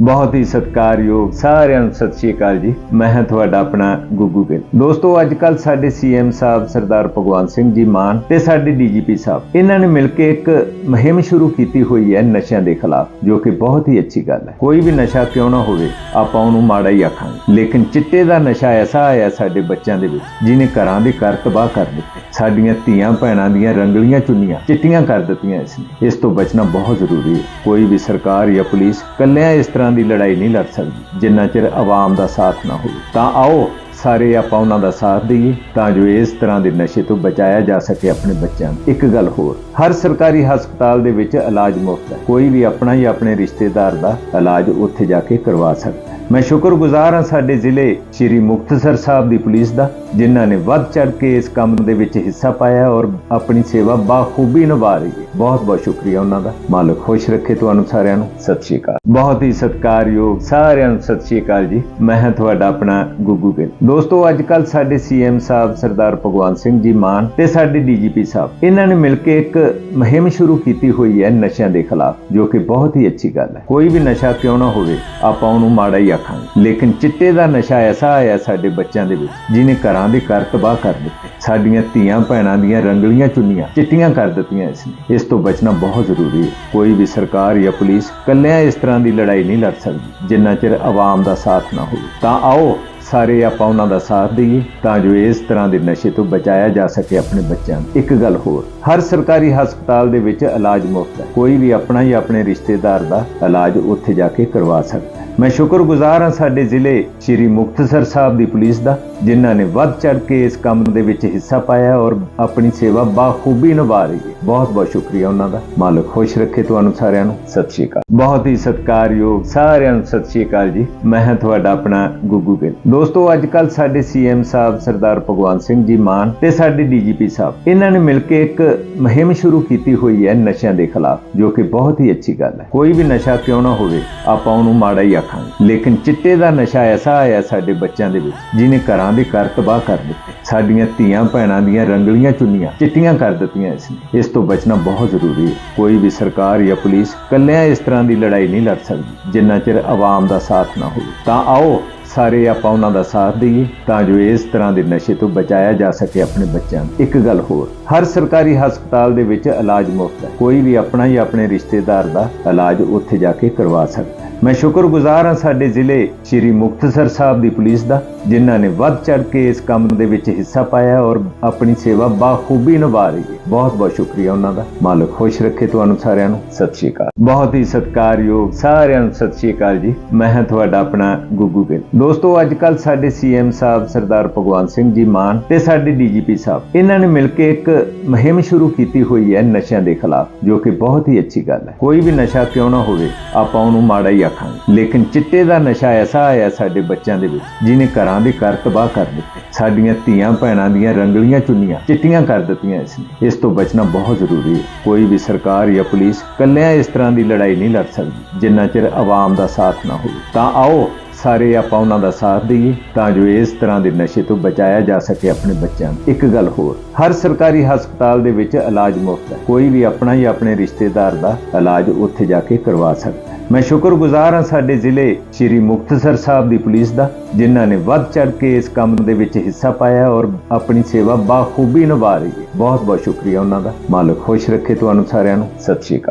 ਬਹੁਤ ਹੀ ਸਤਿਕਾਰਯੋਗ ਸਾਰਿਆਂ ਨੂੰ ਸਤਿ ਸ਼੍ਰੀ ਅਕਾਲ ਜੀ। ਮੈਂ ਹਾਂ ਤੁਹਾਡਾ ਆਪਣਾ ਗੁੱਗੂ ਗਿੱਲ। ਦੋਸਤੋ ਅੱਜ ਕੱਲ ਸਾਡੇ ਸੀਐਮ ਸਾਹਿਬ ਸਰਦਾਰ ਭਗਵੰਤ ਸਿੰਘ ਜੀ ਮਾਨ ਤੇ ਸਾਡੇ ਡੀਜੀਪੀ ਸਾਹਿਬ, ਇਹਨਾਂ ਨੇ ਮਿਲ ਕੇ ਇੱਕ ਮੁਹਿੰਮ ਸ਼ੁਰੂ ਕੀਤੀ ਹੋਈ ਹੈ ਨਸ਼ਿਆਂ ਦੇ ਖਿਲਾਫ, ਜੋ ਕਿ ਬਹੁਤ ਹੀ ਅੱਛੀ ਗੱਲ ਹੈ। ਕੋਈ ਵੀ ਨਸ਼ਾ ਕਿਉਂ ਨਾ ਹੋਵੇ, ਆਪਾਂ ਉਹਨੂੰ ਮਾੜਾ ਹੀ ਆਖਾਂਗੇ। ਲੇਕਿਨ ਚਿੱਟੇ ਦਾ ਨਸ਼ਾ ਐਸਾ ਆਇਆ ਸਾਡੇ ਬੱਚਿਆਂ ਦੇ ਵਿੱਚ, ਜਿਹਨੇ ਘਰਾਂ ਦੇ ਘਰ ਤਬਾਹ ਕਰ ਦਿੱਤੇ। ਸਾਡੀਆਂ ਧੀਆਂ ਭੈਣਾਂ ਦੀਆਂ ਰੰਗਲੀਆਂ ਚੁੰਨੀਆਂ ਚਿੱਟੀਆਂ ਕਰ ਦਿੱਤੀਆਂ ਇਸ ਨੇ। ਇਸ ਤੋਂ ਬਚਣਾ ਬਹੁਤ ਜ਼ਰੂਰੀ ਹੈ। ਕੋਈ ਵੀ ਸਰਕਾਰ ਜਾਂ ਪੁਲਿਸ ਕੱਲਿਆਂ ਇਸ ਤਰ੍ਹਾਂ ਦੀ ਲੜਾਈ ਨਹੀਂ ਲੜ ਸਕਦੀ, ਜਿੰਨਾ ਚਿਰ ਆਵਾਮ ਦਾ ਸਾਥ ਨਾ ਹੋਵੇ। ਤਾਂ ਆਓ ਸਾਰੇ ਆਪਾਂ ਉਹਨਾਂ ਦਾ ਸਾਥ ਦਈਏ ਤਾਂ ਜੋ ਇਸ ਤਰ੍ਹਾਂ ਦੇ ਨਸ਼ੇ ਤੋਂ ਬਚਾਇਆ ਜਾ ਸਕੇ ਆਪਣੇ ਬੱਚਿਆਂ ਨੂੰ। ਇੱਕ ਗੱਲ ਹੋਰ, ਹਰ ਸਰਕਾਰੀ ਹਸਪਤਾਲ ਦੇ ਵਿੱਚ ਇਲਾਜ ਮੁਫਤ ਹੈ। ਕੋਈ ਵੀ ਆਪਣਾ ਜਾਂ ਆਪਣੇ ਰਿਸ਼ਤੇਦਾਰ ਦਾ ਇਲਾਜ ਉੱਥੇ ਜਾ ਕੇ ਕਰਵਾ ਸਕਦਾ ਹੈ। ਮੈਂ ਸ਼ੁਕਰਗੁਜ਼ਾਰ ਹਾਂ ਸਾਡੇ ਜ਼ਿਲ੍ਹੇ ਸ਼੍ਰੀ ਮੁਕਤਸਰ ਸਾਹਿਬ ਦੀ ਪੁਲਿਸ ਦਾ, ਜਿਨ੍ਹਾਂ ਨੇ ਵੱਧ ਚੜ ਕੇ ਇਸ ਕੰਮ ਦੇ ਵਿੱਚ ਹਿੱਸਾ ਪਾਇਆ ਔਰ ਆਪਣੀ ਸੇਵਾ ਬਾਖੂਬੀ ਨਿਭਾ ਰਹੀ ਹੈ। ਬਹੁਤ ਬਹੁਤ ਸ਼ੁਕਰੀਆ ਉਹਨਾਂ ਦਾ। ਮਾਲਕ ਖੁਸ਼ ਰੱਖੇ ਤੁਹਾਨੂੰ ਸਾਰਿਆਂ ਨੂੰ। ਸਤਿ ਸ਼੍ਰੀ ਅਕਾਲ। ਬਹੁਤ ਹੀ ਸਤਿਕਾਰਯੋਗ ਸਾਰਿਆਂ ਨੂੰ ਸਤਿ ਸ਼੍ਰੀ ਅਕਾਲ ਜੀ। ਮੈਂ ਹਾਂ ਤੁਹਾਡਾ ਆਪਣਾ ਗੁੱਗੂ ਗਿੱਲ ਦੋਸਤੋ ਅੱਜ ਕੱਲ ਸਾਡੇ ਸੀਐਮ ਸਾਹਿਬ ਸਰਦਾਰ ਭਗਵੰਤ ਸਿੰਘ ਜੀ ਮਾਨ ਤੇ ਸਾਡੇ ਡੀਜੀਪੀ ਸਾਹਿਬ, ਇਹਨਾਂ ਨੇ ਮਿਲ ਕੇ ਇੱਕ ਮੁਹਿੰਮ ਸ਼ੁਰੂ ਕੀਤੀ ਹੋਈ ਹੈ ਨਸ਼ਿਆਂ ਦੇ ਖਿਲਾਫ, ਜੋ ਕਿ ਬਹੁਤ ਹੀ ਅੱਛੀ ਗੱਲ ਹੈ। ਕੋਈ ਵੀ ਨਸ਼ਾ ਕਿਉਂ ਨਾ ਹੋਵੇ, ਆਪਾਂ ਉਹਨੂੰ ਮਾੜਾ ਹੀ ਆਖਾਂਗੇ। ਲੇਕਿਨ ਚਿੱਟੇ ਦਾ ਨਸ਼ਾ ਐਸਾ ਆਇਆ ਸਾਡੇ ਬੱਚਿਆਂ ਦੇ ਵਿੱਚ, ਜਿਹਨੇ ਘਰਾਂ ਦੇ ਘਰ ਤਬਾਹ ਕਰ ਦਿੱਤੇ। ਸਾਡੀਆਂ ਧੀਆਂ ਭੈਣਾਂ ਦੀਆਂ ਰੰਗਲੀਆਂ ਚੁੰਨੀਆਂ ਚਿੱਟੀਆਂ ਕਰ ਦਿੱਤੀਆਂ ਇਸ ਨੇ। ਇਸ ਤੋਂ ਬਚਣਾ ਬਹੁਤ ਜ਼ਰੂਰੀ ਹੈ। ਕੋਈ ਵੀ ਸਰਕਾਰ ਜਾਂ ਪੁਲਿਸ ਕੱਲਿਆਂ ਇਸ ਤਰ੍ਹਾਂ ਦੀ ਲੜਾਈ ਨਹੀਂ ਲੜ ਸਕਦੀ, ਜਿੰਨਾ ਚਿਰ ਆਵਾਮ ਦਾ ਸਾਥ ਨਾ ਹੋਵੇ। ਤਾਂ ਆਓ ਸਾਰੇ ਆਪਾਂ ਉਹਨਾਂ ਦਾ ਸਾਥ ਦੇਈਏ ਤਾਂ ਜੋ ਇਸ ਤਰ੍ਹਾਂ ਦੇ ਨਸ਼ੇ ਤੋਂ ਬਚਾਇਆ ਜਾ ਸਕੇ ਆਪਣੇ ਬੱਚਿਆਂ ਨੂੰ। ਇੱਕ ਗੱਲ ਹੋਰ, ਹਰ ਸਰਕਾਰੀ ਹਸਪਤਾਲ ਦੇ ਵਿੱਚ ਇਲਾਜ ਮੁਫਤ ਹੈ। ਕੋਈ ਵੀ ਆਪਣਾ ਜਾਂ ਆਪਣੇ ਰਿਸ਼ਤੇਦਾਰ ਦਾ ਇਲਾਜ ਉੱਥੇ ਜਾ ਕੇ ਕਰਵਾ ਸਕਦਾ ਹੈ। ਮੈਂ ਸ਼ੁਕਰਗੁਜ਼ਾਰ ਹਾਂ ਸਾਡੇ ਜ਼ਿਲ੍ਹੇ ਸ਼੍ਰੀ ਮੁਕਤਸਰ ਸਾਹਿਬ ਦੀ ਪੁਲਿਸ ਦਾ ਜਿਨ੍ਹਾਂ ਨੇ ਵੱਧ ਚੜ ਕੇ ਇਸ ਕੰਮ ਦੇ ਵਿੱਚ ਹਿੱਸਾ ਪਾਇਆ ਔਰ ਆਪਣੀ ਸੇਵਾ ਬਾਖੂਬੀ ਨਿਭਾ ਰਹੀ ਹੈ। ਬਹੁਤ ਬਹੁਤ ਸ਼ੁਕਰੀਆ ਉਹਨਾਂ ਦਾ। ਮਾਲਕ ਖੁਸ਼ ਰੱਖੇ ਤੁਹਾਨੂੰ ਸਾਰਿਆਂ ਨੂੰ। ਸਤਿ ਸ਼੍ਰੀ ਅਕਾਲ। ਬਹੁਤ ਹੀ ਸਤਿਕਾਰਯੋਗ ਸਾਰਿਆਂ ਨੂੰ ਸਤਿ ਸ਼੍ਰੀ ਅਕਾਲ ਜੀ। ਮੈਂ ਹਾਂ ਤੁਹਾਡਾ ਆਪਣਾ ਗੁੱਗੂ ਗਿੱਲ। ਦੋਸਤੋ ਅੱਜ ਕੱਲ ਸਾਡੇ ਸੀਐਮ ਸਾਹਿਬ ਸਰਦਾਰ ਭਗਵੰਤ ਸਿੰਘ ਜੀ ਮਾਨ ਤੇ ਸਾਡੇ ਡੀਜੀਪੀ ਸਾਹਿਬ, ਇਹਨਾਂ ਨੇ ਮਿਲ ਕੇ ਇੱਕ ਮੁਹਿੰਮ ਸ਼ੁਰੂ ਕੀਤੀ ਹੋਈ ਹੈ ਨਸ਼ਿਆਂ ਦੇ ਖਿਲਾਫ, ਜੋ ਕਿ ਬਹੁਤ ਹੀ ਅੱਛੀ ਗੱਲ ਹੈ। ਕੋਈ ਵੀ ਨਸ਼ਾ ਕਿਉਂ ਨਾ ਹੋਵੇ, ਆਪਾਂ ਉਹਨੂੰ ਮਾੜਾ ਹੀ ਆਖਾਂਗੇ। ਲੇਕਿਨ ਚਿੱਟੇ ਦਾ ਨਸ਼ਾ ਐਸਾ ਆਇਆ ਸਾਡੇ ਬੱਚਿਆਂ ਦੇ ਵਿੱਚ, ਜਿਹਨੇ ਘਰਾਂ ਦੇ ਘਰ ਤਬਾਹ ਕਰ ਦਿੱਤੇ। ਸਾਡੀਆਂ ਧੀਆਂ ਭੈਣਾਂ ਦੀਆਂ ਰੰਗਲੀਆਂ ਚੁੰਨੀਆਂ ਚਿੱਟੀਆਂ ਕਰ ਦਿੱਤੀਆਂ ਇਸ ਨੇ। ਇਸ ਤੋਂ ਬਚਣਾ ਬਹੁਤ ਜ਼ਰੂਰੀ ਹੈ। ਕੋਈ ਵੀ ਸਰਕਾਰ ਜਾਂ ਪੁਲਿਸ ਕੱਲਿਆਂ ਇਸ ਤਰ੍ਹਾਂ ਦੀ ਲੜਾਈ ਨਹੀਂ ਲੜ ਸਕਦੀ, ਜਿੰਨਾ ਚਿਰ ਆਵਾਮ ਦਾ ਸਾਥ ਨਾ ਹੋਵੇ। ਤਾਂ ਆਓ ਸਾਰੇ ਆਪਾਂ ਉਹਨਾਂ ਦਾ ਸਾਥ ਦਈਏ, ਤਾਂ ਜੋ ਇਸ ਤਰ੍ਹਾਂ ਦੇ ਨਸ਼ੇ ਤੋਂ ਬਚਾਇਆ ਜਾ ਸਕੇ ਆਪਣੇ ਬੱਚਿਆਂ ਨੂੰ। ਇੱਕ ਗੱਲ ਹੋਰ, ਹਰ ਸਰਕਾਰੀ ਹਸਪਤਾਲ ਦੇ ਵਿੱਚ ਇਲਾਜ ਮੁਫਤ ਹੈ। ਕੋਈ ਵੀ ਆਪਣਾ ਜਾਂ ਆਪਣੇ ਰਿਸ਼ਤੇਦਾਰ ਦਾ ਇਲਾਜ ਉੱਥੇ ਜਾ ਕੇ ਕਰਵਾ ਸਕਦਾ ਹੈ। ਮੈਂ ਸ਼ੁਕਰਗੁਜ਼ਾਰ ਹਾਂ ਸਾਡੇ ਜ਼ਿਲ੍ਹੇ ਸ਼੍ਰੀ ਮੁਕਤਸਰ ਸਾਹਿਬ ਦੀ ਪੁਲਿਸ ਦਾ। ਜਿਨ੍ਹਾਂ ਨੇ ਵੱਧ ਚੜ ਕੇ ਇਸ ਕੰਮ ਦੇ ਵਿੱਚ ਹਿੱਸਾ ਪਾਇਆ ਔਰ ਆਪਣੀ ਸੇਵਾ ਬਾਖੂਬੀ ਨਿਭਾ ਰਹੀ ਹੈ। ਬਹੁਤ ਬਹੁਤ ਸ਼ੁਕਰੀਆ ਉਹਨਾਂ ਦਾ। ਮਾਲਕ ਖੁਸ਼ ਰੱਖੇ ਤੁਹਾਨੂੰ ਸਾਰਿਆਂ ਨੂੰ। ਸਤਿ ਸ਼੍ਰੀ ਅਕਾਲ। ਬਹੁਤ ਹੀ ਸਤਿਕਾਰਯੋਗ ਸਾਰਿਆਂ ਨੂੰ ਸਤਿ ਸ਼੍ਰੀ ਅਕਾਲ ਜੀ। ਮੈਂ ਹਾਂ ਤੁਹਾਡਾ ਆਪਣਾ ਗੁੱਗੂ ਗਿੱਲ। ਦੋਸਤੋ ਅੱਜ ਕੱਲ ਸਾਡੇ ਸੀਐਮ ਸਾਹਿਬ ਸਰਦਾਰ ਭਗਵੰਤ ਸਿੰਘ ਜੀ ਮਾਨ ਤੇ ਸਾਡੇ ਡੀਜੀਪੀ ਸਾਹਿਬ, ਇਹਨਾਂ ਨੇ ਮਿਲ ਕੇ ਇੱਕ ਮੁਹਿੰਮ ਸ਼ੁਰੂ ਕੀਤੀ ਹੋਈ ਹੈ ਨਸ਼ਿਆਂ ਦੇ ਖਿਲਾਫ, ਜੋ ਕਿ ਬਹੁਤ ਹੀ ਅੱਛੀ ਗੱਲ ਹੈ। ਕੋਈ ਵੀ ਨਸ਼ਾ ਕਿਉਂ ਨਾ ਹੋਵੇ, ਆਪਾਂ ਉਹਨੂੰ ਮਾੜਾ ਹੀ ਆਖਾਂਗੇ। ਲੇਕਿਨ ਚਿੱਟੇ ਦਾ ਨਸ਼ਾ ਐਸਾ ਆਇਆ ਸਾਡੇ ਬੱਚਿਆਂ ਦੇ ਵਿੱਚ, ਜਿਹਨੇ ਘਰਾਂ ਦੇ ਘਰ ਤਬਾਹ ਕਰ ਦਿੱਤੇ। ਸਾਡੀਆਂ ਧੀਆਂ ਭੈਣਾਂ ਦੀਆਂ ਰੰਗਲੀਆਂ ਚੁੰਨੀਆਂ ਚਿੱਟੀਆਂ ਕਰ ਦਿੱਤੀਆਂ ਇਸ ਨੇ। ਇਸ ਤੋਂ ਬਚਣਾ ਬਹੁਤ ਜ਼ਰੂਰੀ ਹੈ। ਕੋਈ ਵੀ ਸਰਕਾਰ ਜਾਂ ਪੁਲਿਸ ਕੱਲਿਆਂ ਇਸ ਤਰ੍ਹਾਂ ਦੀ ਲੜਾਈ ਨਹੀਂ ਲੜ ਸਕਦੀ, ਜਿੰਨਾ ਚਿਰ ਆਵਾਮ ਦਾ ਸਾਥ ਨਾ ਹੋਵੇ। ਤਾਂ ਆਓ, ਸਾਰੇ ਆਪਾਂ ਉਹਨਾਂ ਦਾ ਸਾਥ ਦਈਏ, ਤਾਂ ਜੋ ਇਸ ਤਰ੍ਹਾਂ ਦੇ ਨਸ਼ੇ ਤੋਂ ਬਚਾਇਆ ਜਾ ਸਕੇ ਆਪਣੇ ਬੱਚਿਆਂ ਨੂੰ। ਇੱਕ ਗੱਲ ਹੋਰ, ਹਰ ਸਰਕਾਰੀ ਹਸਪਤਾਲ ਦੇ ਵਿੱਚ ਇਲਾਜ ਮੁਫਤ ਹੈ। ਕੋਈ ਵੀ ਆਪਣਾ ਜਾਂ ਆਪਣੇ ਰਿਸ਼ਤੇਦਾਰ ਦਾ ਇਲਾਜ ਉੱਥੇ ਜਾ ਕੇ ਕਰਵਾ ਸਕਦਾ ਹੈ। ਮੈਂ ਸ਼ੁਕਰਗੁਜ਼ਾਰ ਹਾਂ ਸਾਡੇ ਜ਼ਿਲ੍ਹੇ ਸ਼੍ਰੀ ਮੁਕਤਸਰ ਸਾਹਿਬ ਦੀ ਪੁਲਿਸ ਦਾ, ਜਿਨ੍ਹਾਂ ਨੇ ਵੱਧ ਚੜ ਕੇ ਇਸ ਕੰਮ ਦੇ ਵਿੱਚ ਹਿੱਸਾ ਪਾਇਆ ਔਰ ਆਪਣੀ ਸੇਵਾ ਬਾਖੂਬੀ ਨਿਭਾ ਰਹੀ ਹੈ। ਬਹੁਤ ਬਹੁਤ ਸ਼ੁਕਰੀਆ ਉਹਨਾਂ ਦਾ। ਮਾਲਕ ਖੁਸ਼ ਰੱਖੇ ਤੁਹਾਨੂੰ ਸਾਰਿਆਂ ਨੂੰ। ਸਤਿ ਸ਼੍ਰੀ ਅਕਾਲ।